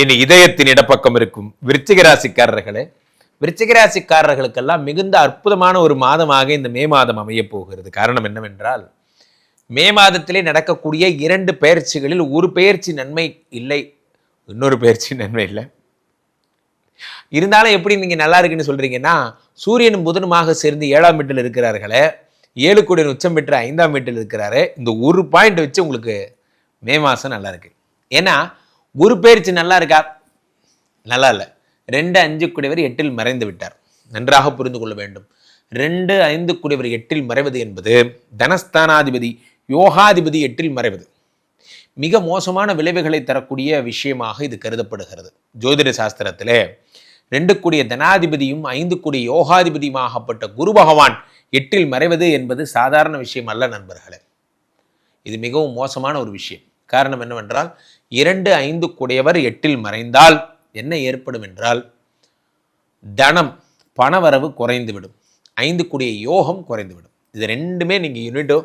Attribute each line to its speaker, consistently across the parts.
Speaker 1: இனி இதயத்தின் இடப்பக்கம் இருக்கும். விருச்சிகராசிக்காரர்களே விருச்சிகராசிக்காரர்களுக்கெல்லாம் மிகுந்த அற்புதமான ஒரு மாதமாக இந்த மே மாதம் அமையப் போகிறது. காரணம் என்னவென்றால் மே மாதத்திலே நடக்கக்கூடிய இரண்டு பெயர்ச்சிகளில் ஒரு பெயர்ச்சி நன்மை இல்லை இன்னொரு பெயர்ச்சி நன்மை இல்லை. இருந்தாலும் எப்படி நீங்க நல்லா இருக்குன்னு சொல்றீங்கன்னா சூரியனும் புதனுமாக சேர்ந்து ஏழாம் வீட்டில் இருக்கிறார்களே ஏழு கோடியின் உச்சம் பெற்று ஐந்தாம் வீட்டில் இருக்கிறாரு இந்த ஒரு பாயிண்ட் வச்சு உங்களுக்கு மே மாதம் நல்லா இருக்கு. ஏன்னா குரு பேர்ச்சி நல்லா இருக்கா? நல்லா இல்லை. ரெண்டு அஞ்சு குடைவர் எட்டில் மறைந்து விட்டார். நன்றாக புரிந்து கொள்ள வேண்டும். ரெண்டு ஐந்து குடைவர் எட்டில் மறைவது என்பது தனஸ்தானாதிபதி யோகாதிபதி எட்டில் மறைவது. மிக மோசமான விளைவுகளை தரக்கூடிய விஷயமாக இது கருதப்படுகிறது. ஜோதிட சாஸ்திரத்திலே ரெண்டு கூடிய தனாதிபதியும் ஐந்து கூடிய யோகாதிபதியுமாகப்பட்ட குரு பகவான் எட்டில் மறைவது என்பது சாதாரண விஷயம் அல்ல நண்பர்களே. இது மிகவும் மோசமான ஒரு விஷயம். காரணம் என்னவென்றால் இரண்டு ஐந்து கூடியவர் எட்டில் மறைந்தால் என்ன ஏற்படும் என்றால் தனம் பணவரவு குறைந்துவிடும். ஐந்து கூடிய யோகம் குறைந்துவிடும். இது ரெண்டுமே நீங்கள் யூனிட்டோ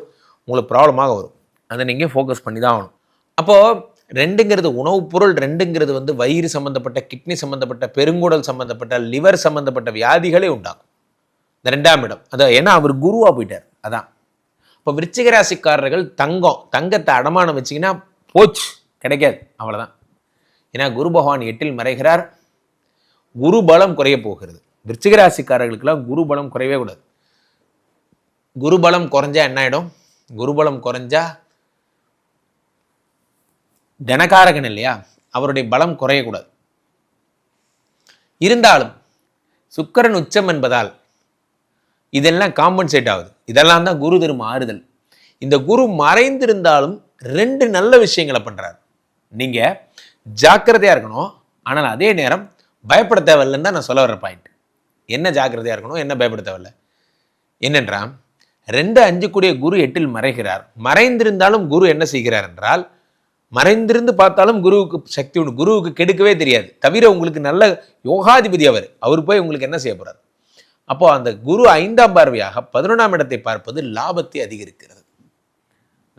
Speaker 1: உங்களுக்கு ப்ராப்ளமாக வரும். அதை நீங்கள் ஃபோக்கஸ் பண்ணி தான் ஆகணும். அப்போது ரெண்டுங்கிறது உணவுப் பொருள் ரெண்டுங்கிறது வந்து வயிறு சம்மந்தப்பட்ட கிட்னி சம்மந்தப்பட்ட பெருங்குடல் சம்மந்தப்பட்ட லிவர் சம்மந்தப்பட்ட வியாதிகளே உண்டாகும். இந்த ரெண்டாம் இடம். அதான் ஏன்னா அவர் குருவாக போயிட்டார். அதான். இப்போ விருச்சிக ராசிக்காரர்கள் தங்கம் தங்கத்தை அடமானம் வச்சிங்கன்னா போச்சு. கிடைக்காது. அவ்வளோதான் ஏன்னா குரு பகவான் எட்டில் மறைகிறார். குரு பலம் குறைய போகிறது. விருச்சிக ராசிக்காரர்களுக்கெல்லாம் குரு பலம் குறையவே கூடாது. குரு பலம் குறைஞ்சா என்ன ஆகிடும் குரு பலம் குறைஞ்சா தனகாரகன் இல்லையா? அவருடைய பலம் குறையக்கூடாது இருந்தாலும் சுக்கரன் உச்சம் என்பதால் இதெல்லாம் காம்பன்சேட் ஆகுது. இதெல்லாம் தான் குரு தரும் ஆறுதல். இந்த குரு மறைந்திருந்தாலும் ரெண்டு நல்ல விஷயங்களை பண்றார். நீங்க ஜாக்கிரதையா இருக்கணும். ஆனால் அதே நேரம் பயப்பட தேவையில்லைன்னு தான் நான் சொல்ல வர்ற பாயிண்ட் என்ன ஜாக்கிரதையா இருக்கணும்? என்ன பயப்பட தேவையில்லை? என்னென்றால் ரெண்டு அஞ்சு கூடிய குரு எட்டில் மறைகிறார். மறைந்திருந்தாலும் குரு என்ன செய்கிறார் என்றால் மறைந்திருந்து பார்த்தாலும் குருவுக்கு சக்தி உண்டு. குருவுக்கு கெடுக்கவே தெரியாது. தவிர உங்களுக்கு நல்ல யோகாதிபதி அவர். அவர் போய் உங்களுக்கு என்ன செய்ய போறார்? அப்போ அந்த குரு ஐந்தாம் பார்வையாக பதினொன்றாம் இடத்தை பார்ப்பது லாபத்தை அதிகரிக்கிறது.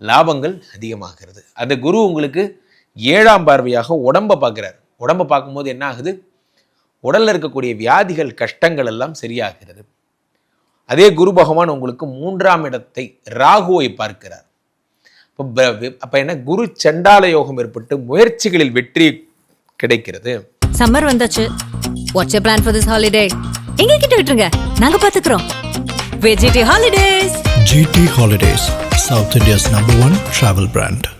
Speaker 1: லாபங்கள் அதிகமாகிறது. அந்த குரு உங்களுக்கு ஏழாம் பார்வையாக உடம்பை பார்க்கிறார். உடம்பை பார்க்கும்போது என்ன ஆகுது? உடல்ல இருக்கக்கூடிய வியாதிகள் கஷ்டங்கள் எல்லாம் சரியாகிறது. அதே குரு பகவான் உங்களுக்கு மூன்றாம் இடத்தை ராகுவை பார்க்கிறார். அப்போ ப- அப்ப என்ன? குரு சண்டால யோகம் ஏற்பட்டு முயற்சிகளில் வெற்றி கிடைக்கிறது.
Speaker 2: சம்மர் வந்தாச்சு. What's you plan for this holiday எங்க கிட்ட விட்டுருங்க. நாங்க பாத்துக்கிறோம். VGT holidays
Speaker 3: GT Holidays, South India's number one travel brand.